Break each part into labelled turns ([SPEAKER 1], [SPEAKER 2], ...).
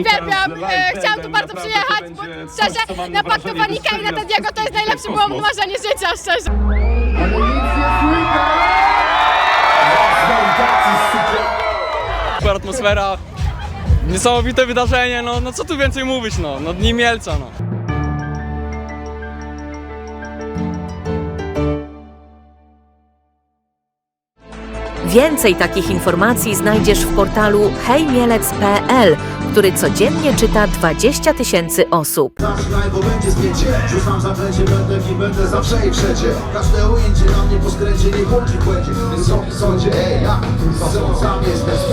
[SPEAKER 1] Uwielbiam, e, chciałam tu bardzo przyjechać, bo szczerze, na Paktowanika i na Tediego to jest najlepsze było marzenie życia, szczerze.
[SPEAKER 2] Super atmosfera, niesamowite wydarzenie, no, no co tu więcej mówić, no, no Dni Mielca, no.
[SPEAKER 3] Więcej takich informacji znajdziesz w portalu hejmielec.pl, który codziennie czyta 20 tysięcy osób.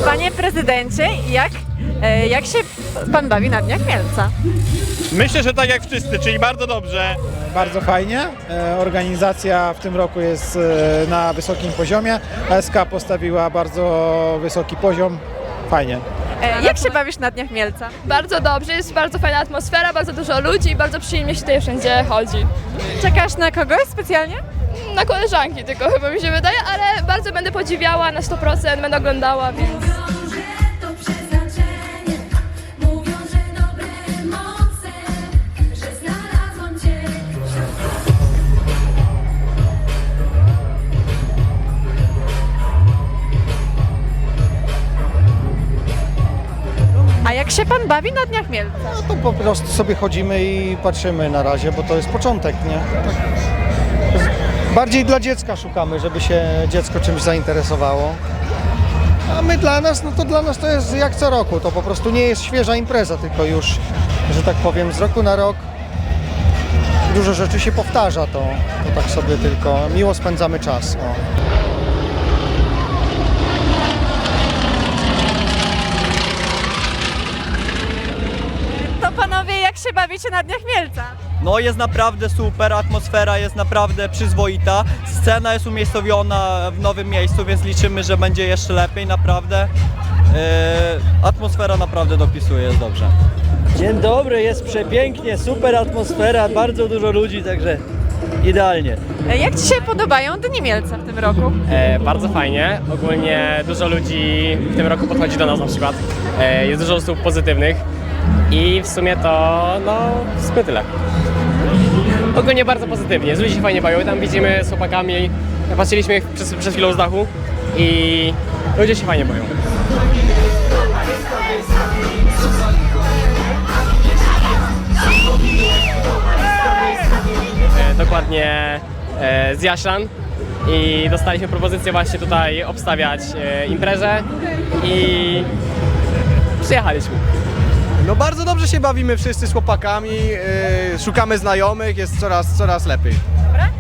[SPEAKER 4] Panie prezydencie, jak, e, jak się pan bawi na Dniach Mielca?
[SPEAKER 5] Myślę, że tak jak wszyscy, czyli bardzo dobrze.
[SPEAKER 6] Bardzo fajnie. E, Organizacja w tym roku jest e, na wysokim poziomie. SK postawiła bardzo wysoki poziom. Fajnie.
[SPEAKER 4] E, Jak się bawisz na Dniach Mielca?
[SPEAKER 1] Bardzo dobrze, jest bardzo fajna atmosfera, bardzo dużo ludzi i bardzo przyjemnie się tutaj wszędzie chodzi.
[SPEAKER 4] Czekasz na kogoś specjalnie?
[SPEAKER 1] Na koleżanki tylko chyba mi się wydaje, ale bardzo będę podziwiała na 100%, będę oglądała, więc...
[SPEAKER 4] się pan bawi na Dniach Mielca?
[SPEAKER 6] To po prostu sobie chodzimy i patrzymy na razie, bo to jest początek, nie? Bardziej dla dziecka szukamy, żeby się dziecko czymś zainteresowało. A my dla nas, no to dla nas to jest jak co roku. To po prostu nie jest świeża impreza, tylko już, że tak powiem, z roku na rok dużo rzeczy się powtarza, to, to tak sobie tylko miło spędzamy czas. O.
[SPEAKER 4] To panowie, jak się bawicie na Dniach Mielca?
[SPEAKER 7] No jest naprawdę super, atmosfera jest naprawdę przyzwoita. Scena jest umiejscowiona w nowym miejscu, więc liczymy, że będzie jeszcze lepiej, naprawdę. Yy, atmosfera naprawdę dopisuje, jest dobrze.
[SPEAKER 8] Dzień dobry, jest przepięknie, super atmosfera, bardzo dużo ludzi, także idealnie.
[SPEAKER 4] E, Jak ci się podobają Dni Mielca w tym roku?
[SPEAKER 9] E, bardzo fajnie. Ogólnie dużo ludzi w tym roku podchodzi do nas na przykład. E, jest dużo osób pozytywnych i w sumie to, no, w sumie tyle. Ogólnie bardzo pozytywnie. Z ludzi się fajnie bawią. Tam widzimy z chłopakami, patrzyliśmy ich przez, przez chwilę z dachu i ludzie się fajnie bawią. E, dokładnie e, z Jaślan i dostaliśmy propozycję właśnie tutaj obstawiać e, imprezę i przyjechaliśmy.
[SPEAKER 5] Dobrze się bawimy wszyscy z chłopakami, yy, szukamy znajomych, jest coraz, coraz lepiej.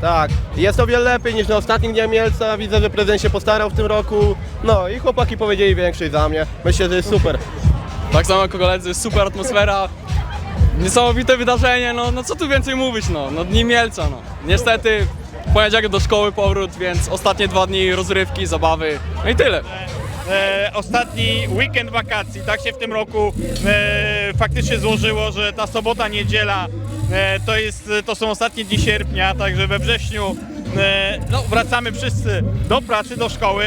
[SPEAKER 5] Tak, jest o wiele lepiej niż na ostatnim dniu Mielca, widzę, że prezydent się postarał w tym roku, no i chłopaki powiedzieli większej za mnie, myślę, że jest super.
[SPEAKER 2] Tak samo jak koledzy, super atmosfera, niesamowite wydarzenie, no, no co tu więcej mówić, no, no Dni Mielca, no. Niestety, w poniedziałek do szkoły powrót, więc ostatnie dwa dni rozrywki, zabawy, no i tyle.
[SPEAKER 5] E, ostatni weekend wakacji, tak się w tym roku e, faktycznie złożyło, że ta sobota, niedziela e, to, jest, to są ostatnie dni sierpnia, także we wrześniu e, no, wracamy wszyscy do pracy, do szkoły,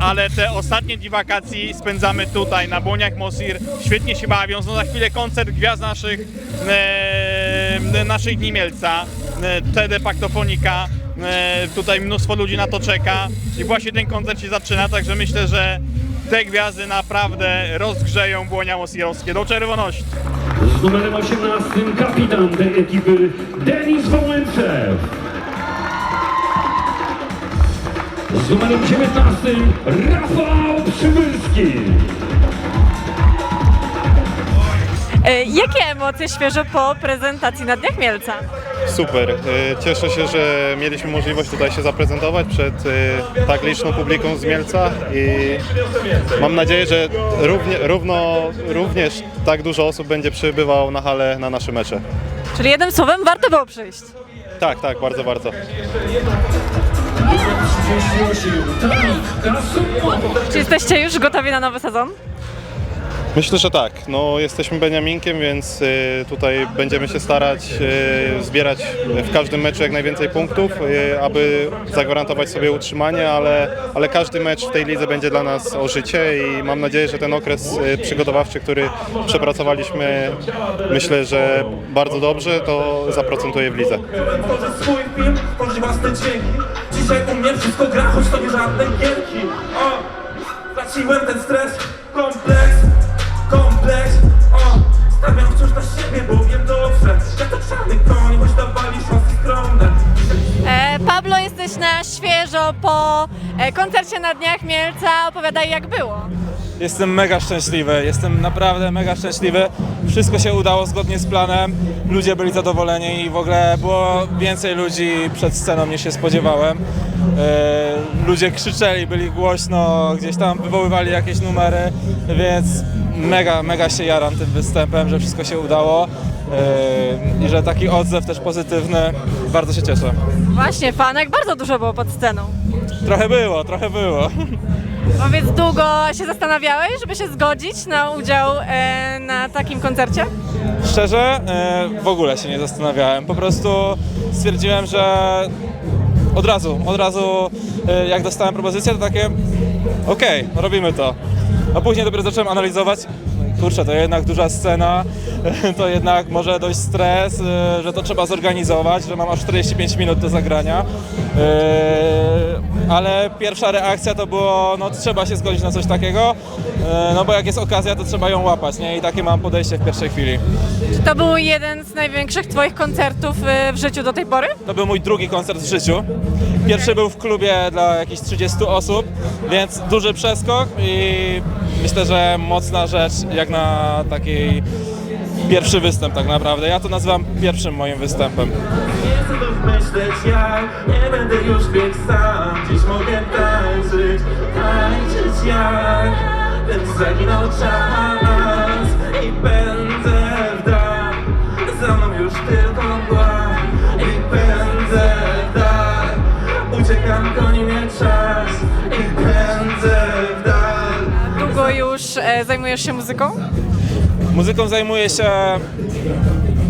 [SPEAKER 5] ale te ostatnie dni wakacji spędzamy tutaj na Błoniach Mosir, świetnie się bawią, no za chwilę koncert gwiazd naszych, e, naszych dni Mielca, e, TD Paktofonika, E, tutaj mnóstwo ludzi na to czeka i właśnie ten koncert się zaczyna, także myślę, że te gwiazdy naprawdę rozgrzeją Błonia Mosirowskie do czerwoności.
[SPEAKER 10] Z numerem 18 kapitan tej ekipy Denis Wołęczew. Z numerem 19 Rafał Przybylski.
[SPEAKER 4] E, Jakie emocje świeżo po prezentacji na Dniach Mielca?
[SPEAKER 5] Super, cieszę się, że mieliśmy możliwość tutaj się zaprezentować przed tak liczną publiką z Mielca i mam nadzieję, że równie, równo, również tak dużo osób będzie przybywało na halę na nasze mecze.
[SPEAKER 4] Czyli jednym słowem warto było przyjść.
[SPEAKER 5] Tak, tak, bardzo, bardzo.
[SPEAKER 4] Czy jesteście już gotowi na nowy sezon?
[SPEAKER 5] Myślę, że tak. No, jesteśmy Beniaminkiem, więc y, tutaj będziemy się starać y, zbierać w każdym meczu jak najwięcej punktów, y, aby zagwarantować sobie utrzymanie, ale, ale każdy mecz w tej lidze będzie dla nas o życie i mam nadzieję, że ten okres przygotowawczy, który przepracowaliśmy, myślę, że bardzo dobrze, to zaprocentuje w lidze.
[SPEAKER 10] Swój film, własne dźwięki Dzisiaj u mnie wszystko gra, choć to nie żadne gierki O, straciłem ten stres, kompleks O, stawiam wciąż na siebie, bo wiem dobrze Że to czarny koń, choć dawali szansy skromne
[SPEAKER 4] E, Pablo, jesteś na świeżo po e, koncercie na Dniach Mielca. Opowiadaj, jak było.
[SPEAKER 11] Jestem mega szczęśliwy, jestem naprawdę mega szczęśliwy. Wszystko się udało zgodnie z planem, ludzie byli zadowoleni i w ogóle było więcej ludzi przed sceną niż się spodziewałem. E, ludzie krzyczeli, byli głośno, gdzieś tam wywoływali jakieś numery, więc mega, mega się jaram tym występem, że wszystko się udało e, i że taki odzew też pozytywny, bardzo się cieszę.
[SPEAKER 4] Właśnie, fanek bardzo dużo było pod sceną.
[SPEAKER 11] Trochę było, trochę było.
[SPEAKER 4] Powiedz, długo się zastanawiałeś, żeby się zgodzić na udział e, na takim koncercie?
[SPEAKER 11] Szczerze, e, w ogóle się nie zastanawiałem. Po prostu stwierdziłem, że od razu, od razu e, jak dostałem propozycję, to takie okej, robimy to. A później dopiero zacząłem analizować, kurczę, to jednak duża scena, to jednak może dojść stres, e, że to trzeba zorganizować, że mam aż 45 minut do zagrania. E, Ale pierwsza reakcja to było, no trzeba się zgodzić na coś takiego, e, no bo jak jest okazja, to trzeba ją łapać, nie? I takie mam podejście w pierwszej chwili.
[SPEAKER 4] Czy to był jeden z największych Twoich koncertów w życiu do tej pory?
[SPEAKER 11] To był mój drugi koncert w życiu. Pierwszy był w klubie dla jakichś 30 osób, więc duży przeskok i myślę, że mocna rzecz jak na taki pierwszy występ tak naprawdę. Ja to nazywam pierwszym moim występem.
[SPEAKER 10] Nie chcę znów myśleć jak Nie będę już biegł sam Dziś mogę tańczyć Tańczyć jak Ten zaginął czas I pędzę
[SPEAKER 4] zajmujesz się muzyką?
[SPEAKER 11] Muzyką zajmuję się,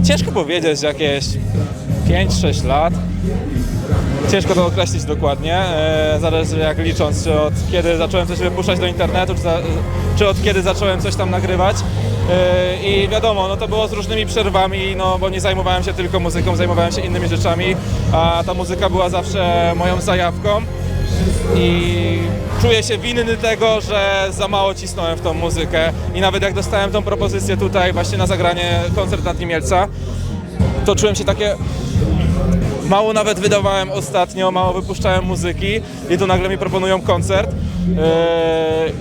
[SPEAKER 11] ciężko powiedzieć, jakieś 5-6 lat. Ciężko to określić dokładnie, e, zależy jak licząc, czy od kiedy zacząłem coś wypuszczać do internetu, czy, za, czy od kiedy zacząłem coś tam nagrywać. E, I wiadomo, no to było z różnymi przerwami, no bo nie zajmowałem się tylko muzyką, zajmowałem się innymi rzeczami, a ta muzyka była zawsze moją zajawką i czuję się winny tego, że za mało cisnąłem w tą muzykę. I nawet jak dostałem tą propozycję tutaj właśnie na zagranie koncert na Dni Mielca, to czułem się takie... Mało nawet wydawałem ostatnio, mało wypuszczałem muzyki i tu nagle mi proponują koncert. Yy,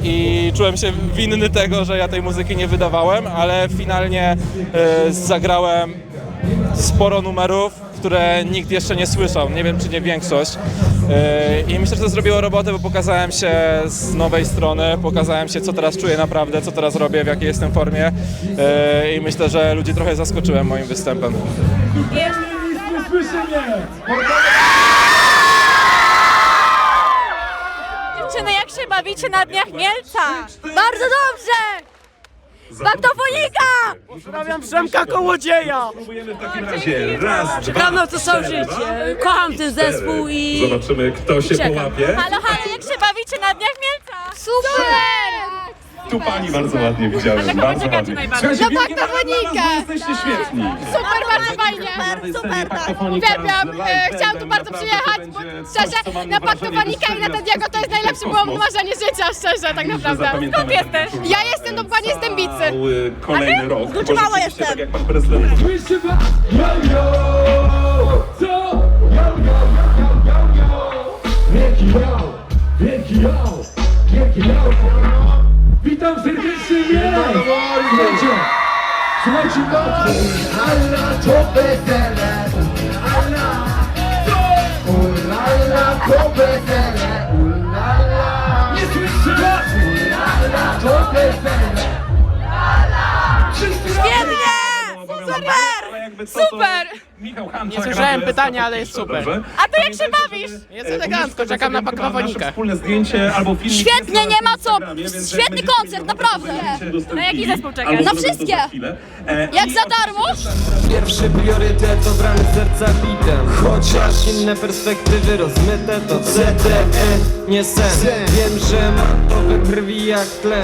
[SPEAKER 11] i czułem się winny tego, że ja tej muzyki nie wydawałem, ale finalnie yy, zagrałem sporo numerów, które nikt jeszcze nie słyszał, nie wiem czy nie większość. Yy, I myślę, że to zrobiło robotę, bo pokazałem się z nowej strony, pokazałem się co teraz czuję naprawdę, co teraz robię, w jakiej jestem formie Yy, i myślę, że ludzi trochę zaskoczyłem moim występem.
[SPEAKER 4] Dziewczyny, jak się bawicie na Dniach Mielca?
[SPEAKER 12] Bardzo dobrze! Baktofonika!
[SPEAKER 13] Pozdrawiam Przemka Kołodzieja!
[SPEAKER 10] Próbujemy w takim razie Raz,
[SPEAKER 13] Czekam na to całe życie. Kocham ten zespół i...
[SPEAKER 10] Zobaczymy kto się
[SPEAKER 13] Czekam.
[SPEAKER 10] połapie
[SPEAKER 4] Halo, halo, jak się bawicie na Dniach Mielca?
[SPEAKER 12] Super!
[SPEAKER 10] Tu pani bardzo ładnie widziałem, bardzo ładnie.
[SPEAKER 4] najbardziej?
[SPEAKER 10] Słuchajcie, wielkie brawa dla was,
[SPEAKER 12] Baktofonikę.
[SPEAKER 10] bo Jesteście świetni.
[SPEAKER 12] Super, bardzo fajnie!
[SPEAKER 10] Super, tak.
[SPEAKER 12] Uwielbiam, e, chciałam tu bardzo przyjechać, bo szczerze, na Paktowanika i na Tediego to jest najlepsze było marzenie życia, szczerze, tak naprawdę.
[SPEAKER 4] Skąd jesteś?
[SPEAKER 12] Ja jestem dokładnie z Dębicy.
[SPEAKER 10] Kolejny rok.
[SPEAKER 4] Dużo mało
[SPEAKER 10] Może
[SPEAKER 4] jestem.
[SPEAKER 10] Tak jak pan prezydent? Yo, yo! Słuchajcie! Słuchajcie, no!
[SPEAKER 14] Alla to wesele Alla Ulala to wesele Ulala
[SPEAKER 10] Nie słyszę!
[SPEAKER 14] Ulala to wesele
[SPEAKER 10] Wszyscy
[SPEAKER 4] Świetnie!
[SPEAKER 10] Super!
[SPEAKER 1] Super!
[SPEAKER 10] Michał Hanczak,
[SPEAKER 2] Nie słyszałem pytania, ale jest
[SPEAKER 10] podpisze,
[SPEAKER 2] super.
[SPEAKER 10] dobrze?
[SPEAKER 4] A to jak się bawisz?
[SPEAKER 2] Jest elegancko, czekam na paktofonikę.
[SPEAKER 10] Wspólne zdjęcie albo filmik
[SPEAKER 1] Świetnie,
[SPEAKER 10] jest
[SPEAKER 1] nie ma co.
[SPEAKER 10] Instagramie, więc jak
[SPEAKER 1] Świetny
[SPEAKER 10] będziecie
[SPEAKER 1] koncert,
[SPEAKER 10] mieli
[SPEAKER 1] naprawdę.
[SPEAKER 10] ochotę, to będziecie
[SPEAKER 4] Na jaki zespół czekasz?
[SPEAKER 10] albo
[SPEAKER 1] Na
[SPEAKER 10] zrobię to
[SPEAKER 1] wszystkie.
[SPEAKER 10] chwilę. E,
[SPEAKER 1] Jak
[SPEAKER 10] i
[SPEAKER 1] za darmo?
[SPEAKER 15] Pierwszy priorytet obrany serca bitem Chociaż inne perspektywy rozmyte to CTN Nie sen, wiem, że mam to we krwi jak tlen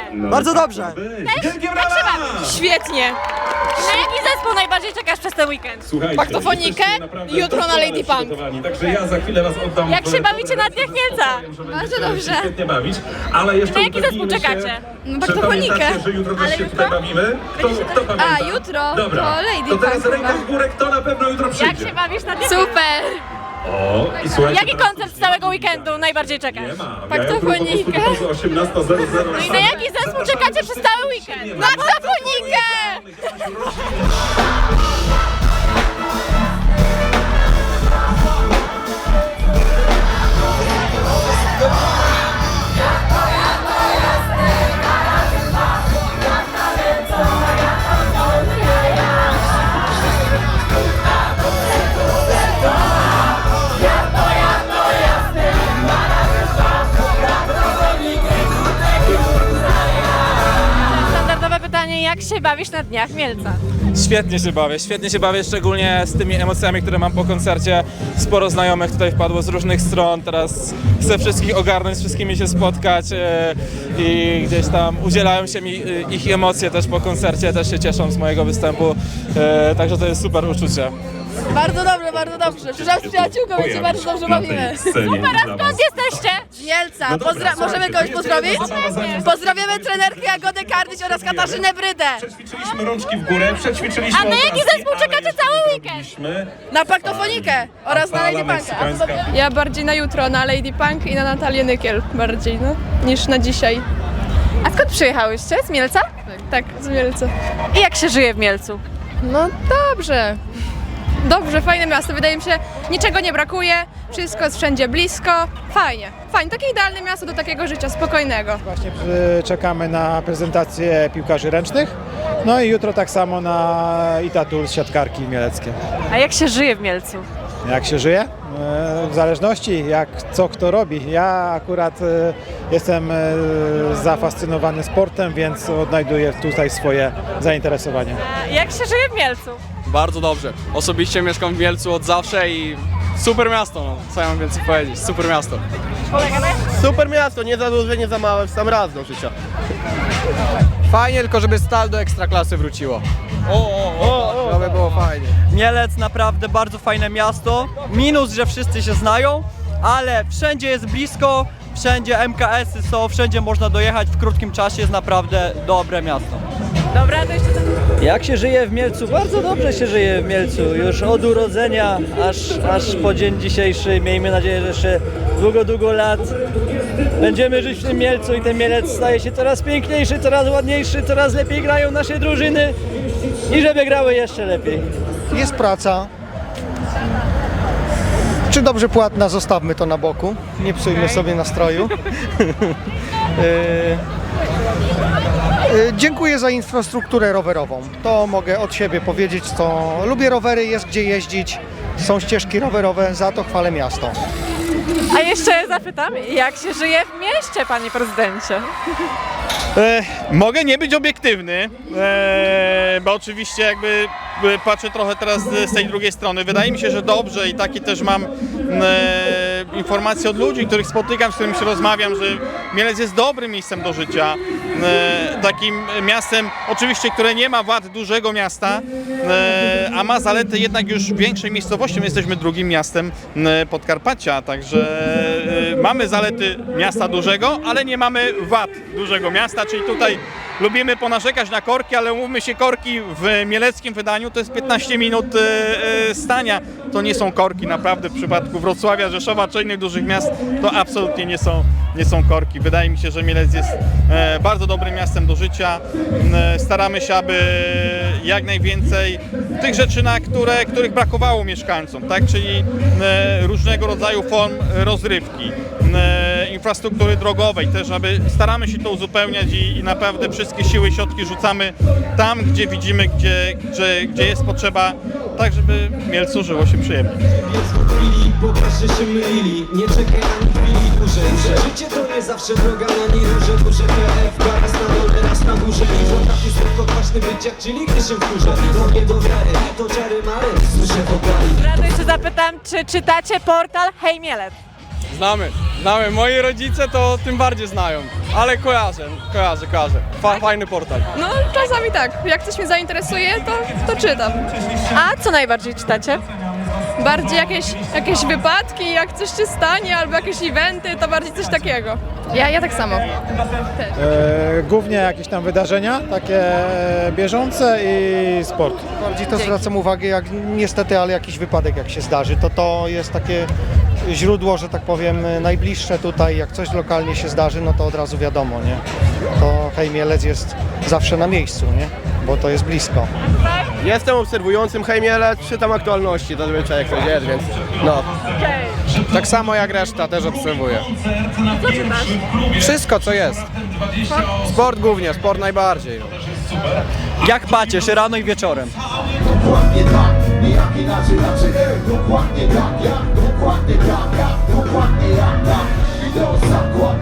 [SPEAKER 15] Bardzo
[SPEAKER 10] tak
[SPEAKER 15] dobrze.
[SPEAKER 10] Wielkie
[SPEAKER 4] Jak
[SPEAKER 10] brawa!
[SPEAKER 1] Świetnie.
[SPEAKER 4] Na jaki zespół najbardziej czekasz przez ten weekend?
[SPEAKER 10] Słuchajcie,
[SPEAKER 1] Paktofonikę,
[SPEAKER 10] jesteście naprawdę
[SPEAKER 1] jutro na
[SPEAKER 10] doskonale
[SPEAKER 1] Lady Punk.
[SPEAKER 10] przygotowani, Także ja za chwilę was oddam.
[SPEAKER 4] Jak
[SPEAKER 10] w-
[SPEAKER 4] się bawicie na Dniach Mielca?
[SPEAKER 10] Że
[SPEAKER 1] Bardzo
[SPEAKER 10] będziecie
[SPEAKER 1] dobrze.
[SPEAKER 10] się Świetnie bawić, ale jeszcze
[SPEAKER 4] Na jaki zespół
[SPEAKER 10] się,
[SPEAKER 4] czekacie?
[SPEAKER 1] No,
[SPEAKER 10] że
[SPEAKER 1] paktofonikę.
[SPEAKER 10] pamiętacie, że jutro też się
[SPEAKER 4] jutro?
[SPEAKER 10] tutaj bawimy. Kto, kto pamięta?
[SPEAKER 1] A, jutro
[SPEAKER 10] Dobra.
[SPEAKER 1] to Lady
[SPEAKER 10] To teraz
[SPEAKER 1] Punk
[SPEAKER 10] ręka
[SPEAKER 1] chyba.
[SPEAKER 10] w górę, kto na pewno jutro
[SPEAKER 4] Jak
[SPEAKER 10] przyjdzie.
[SPEAKER 4] się bawisz na Dniach
[SPEAKER 1] Super!
[SPEAKER 10] O, i słuchajcie,
[SPEAKER 4] Jaki
[SPEAKER 10] teraz
[SPEAKER 4] koncert z całego weekendu najbardziej czekasz?
[SPEAKER 10] Nie ma.
[SPEAKER 1] Paktofonikę.
[SPEAKER 10] Ja po prostu 18.00
[SPEAKER 4] No i na jaki zespół czekacie przez cały weekend?
[SPEAKER 1] Na paktofonikę!
[SPEAKER 4] Się bawisz na Dniach Mielca?
[SPEAKER 11] Świetnie się bawię, świetnie się bawię, szczególnie z tymi emocjami, które mam po koncercie. Sporo znajomych tutaj wpadło z różnych stron, teraz chcę wszystkich ogarnąć, z wszystkimi się spotkać e, i gdzieś tam udzielają się mi e, ich emocje też po koncercie, też się cieszą z mojego występu, e, także to jest super uczucie.
[SPEAKER 1] Bardzo dobrze, bardzo dobrze. Przyszłam z przyjaciółką, więc się bardzo dobrze bawimy.
[SPEAKER 4] Super, a skąd jesteście?
[SPEAKER 1] Z Mielca.
[SPEAKER 10] No dobra,
[SPEAKER 1] Pozdra- możemy kogoś pozdrowić?
[SPEAKER 10] zanim
[SPEAKER 1] Pozdrawiamy trenerkę Jagodę Kardyś oraz Katarzynę Brydę.
[SPEAKER 10] Przećwiczyliśmy rączki w górę, przećwiczyliśmy
[SPEAKER 4] A na jaki
[SPEAKER 10] obrazki,
[SPEAKER 4] zespół
[SPEAKER 10] ale
[SPEAKER 4] czekacie cały weekend?
[SPEAKER 1] Na paktofonikę oraz na
[SPEAKER 10] Fala
[SPEAKER 1] Lady Punka.
[SPEAKER 10] meksykańska.
[SPEAKER 12] Ja bardziej na jutro, na Lady Punk i na Natalię Nykiel bardziej, no, niż na dzisiaj.
[SPEAKER 4] A skąd przyjechałyście? Z Mielca?
[SPEAKER 12] Tak, z Mielca.
[SPEAKER 4] I jak się żyje w Mielcu?
[SPEAKER 12] No dobrze. Dobrze, fajne miasto. Wydaje mi się, niczego nie brakuje, wszystko jest wszędzie blisko. Fajnie, fajnie. Takie idealne miasto do takiego życia spokojnego.
[SPEAKER 6] Właśnie y, czekamy na prezentację piłkarzy ręcznych. No i jutro tak samo na Itatul z siatkarki mieleckie.
[SPEAKER 4] A jak się żyje w Mielcu?
[SPEAKER 6] Jak się żyje? E, W zależności jak co kto robi. Ja akurat e, jestem e, zafascynowany sportem, więc odnajduję tutaj swoje zainteresowanie.
[SPEAKER 4] A jak się żyje w Mielcu?
[SPEAKER 2] Bardzo dobrze. Osobiście mieszkam w Mielcu od zawsze i super miasto, no. Co ja mam więcej powiedzieć? Super miasto.
[SPEAKER 8] Super miasto, nie za duże, nie za małe, w sam raz do życia.
[SPEAKER 2] Fajnie, tylko żeby stal do ekstraklasy wróciło. O, o, o, to by było fajnie.
[SPEAKER 7] Mielec naprawdę bardzo fajne miasto. Minus, że wszyscy się znają, ale wszędzie jest blisko, wszędzie MKS-y są, wszędzie można dojechać w krótkim czasie, jest naprawdę dobre miasto.
[SPEAKER 4] Dobra, to jeszcze.
[SPEAKER 8] Jak się żyje w Mielcu? Bardzo dobrze się żyje w Mielcu. Już od urodzenia aż, aż po dzień dzisiejszy. Miejmy nadzieję, że jeszcze długo, długo lat będziemy żyć w tym Mielcu i ten Mielec staje się coraz piękniejszy, coraz ładniejszy, coraz lepiej grają nasze drużyny i żeby grały jeszcze lepiej.
[SPEAKER 6] Jest praca. Czy dobrze płatna, zostawmy to na boku. Nie psujmy sobie nastroju. E, Dziękuję za infrastrukturę rowerową. To mogę od siebie powiedzieć, to lubię rowery, jest gdzie jeździć, są ścieżki rowerowe, za to chwalę miasto.
[SPEAKER 4] A jeszcze zapytam, jak się żyje w mieście, panie prezydencie?
[SPEAKER 5] E, mogę nie być obiektywny, e, bo oczywiście jakby e, patrzę trochę teraz z tej drugiej strony. Wydaje mi się, że dobrze i takie też mam e, informacje od ludzi, których spotykam, z którymi się rozmawiam, że Mielec jest dobrym miejscem do życia. E, takim miastem, oczywiście, które nie ma wad dużego miasta, e, a ma zalety jednak już większej miejscowości. My jesteśmy drugim miastem e, Podkarpacia, także mamy zalety miasta dużego, ale nie mamy wad dużego miasta, czyli tutaj lubimy ponarzekać na korki, ale umówmy się, korki w mieleckim wydaniu to jest 15 minut e, e, stania. To nie są korki, naprawdę w przypadku Wrocławia, Rzeszowa czy innych dużych miast to absolutnie nie są, nie są korki. Wydaje mi się, że Mielec jest e, bardzo dobrym miastem do życia. Staramy się, aby jak najwięcej tych rzeczy, na które, których brakowało mieszkańcom, tak? czyli różnego rodzaju form rozrywki, infrastruktury drogowej też, aby staramy się to uzupełniać i, i naprawdę wszystkie siły i środki rzucamy tam, gdzie widzimy, gdzie, gdzie, gdzie jest potrzeba, tak żeby Mielcu żyło się przyjemnie.
[SPEAKER 15] popatrzcie się mylili Nie czekaj ani chwili dłużej że Życie to nie zawsze droga na niej róże Duże PFK, raz na dole, raz na górze I potrafi słodko kwaśny być jak czyli gdy się wkurzę Drogie do wiary, to czary mary Słyszę wokali
[SPEAKER 4] Rado jeszcze zapytam, czy czytacie portal Hej Mielec?
[SPEAKER 2] Znamy, znamy. Moi rodzice to tym bardziej znają, ale kojarzę, kojarzę, kojarzę. Fa fajny portal.
[SPEAKER 12] No czasami tak, jak coś mnie zainteresuje, to, to czytam.
[SPEAKER 4] A co najbardziej czytacie?
[SPEAKER 12] Bardziej jakieś, jakieś wypadki, jak coś się stanie, albo jakieś eventy, to bardziej coś takiego. Ja, ja tak samo.
[SPEAKER 6] E, głównie jakieś tam wydarzenia, takie bieżące i sport. Bardziej to zwracam uwagę, jak niestety, ale jakiś wypadek jak się zdarzy, to to jest takie źródło, że tak powiem, najbliższe tutaj, jak coś lokalnie się zdarzy, no to od razu wiadomo, nie? To Hej Mielec jest zawsze na miejscu, nie? Bo to jest blisko.
[SPEAKER 16] Jestem obserwującym Hejmielec, czytam aktualności zazwyczaj jak coś jest, więc no. Tak samo jak reszta, też obserwuję.
[SPEAKER 4] Co czytasz?
[SPEAKER 16] Wszystko co jest. Sport głównie, sport najbardziej.
[SPEAKER 7] Jak pacierz, rano i wieczorem.
[SPEAKER 17] Dokładnie tak, nie jak inaczej, inaczej ej, Dokładnie tak, jak, dokładnie tak, jak, dokładnie jak, tak zakład,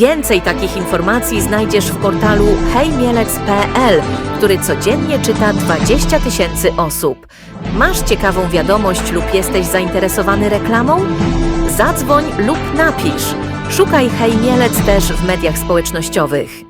[SPEAKER 3] Więcej takich informacji znajdziesz w portalu hejmielec.pl, który codziennie czyta 20 tysięcy osób. Masz ciekawą wiadomość lub jesteś zainteresowany reklamą? Zadzwoń lub napisz. Szukaj Hej Mielec też w mediach społecznościowych.